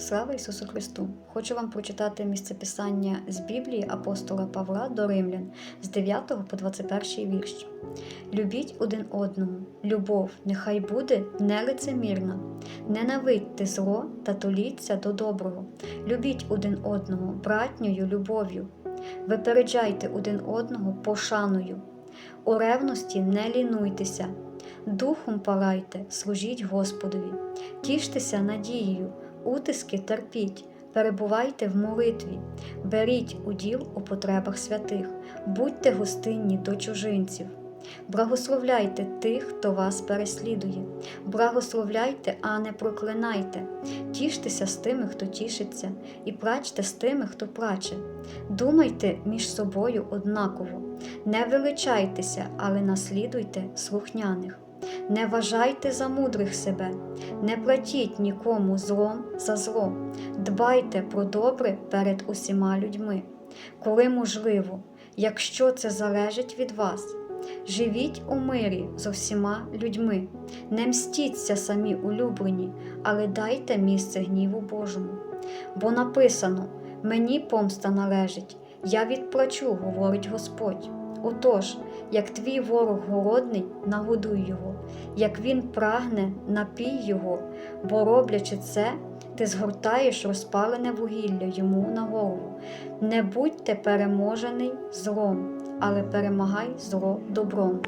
Слава Ісусу Христу! Хочу вам прочитати місцеписання з Біблії апостола Павла до Римлян з 9 по 21 вірш. Любіть один одного, любов нехай буде нелицемірна, ненавидьте зло та толіться до доброго, любіть один одного братньою любов'ю, випереджайте один одного пошаною, у ревності не лінуйтеся, духом палайте, служіть Господові, тіштеся надією, утиски терпіть, перебувайте в молитві, беріть уділ у потребах святих, будьте гостинні до чужинців. Благословляйте тих, хто вас переслідує, благословляйте, а не проклинайте, тіштеся з тими, хто тішиться, і плачте з тими, хто плаче. Думайте між собою однаково, не величайтеся, але наслідуйте слухняних. Не вважайте за мудрих себе, не платіть нікому злом за зло, дбайте про добре перед усіма людьми, коли можливо, якщо це залежить від вас. Живіть у мирі з усіма людьми, не мстіться самі улюблені, але дайте місце гніву Божому. Бо написано: мені помста належить, я відплачу, говорить Господь. Отож, як твій ворог голодний, нагодуй його, як він прагне, напій його, бо роблячи це, ти згортаєш розпалене вугілля йому на голову. Не будьте переможений злом, але перемагай зло добром.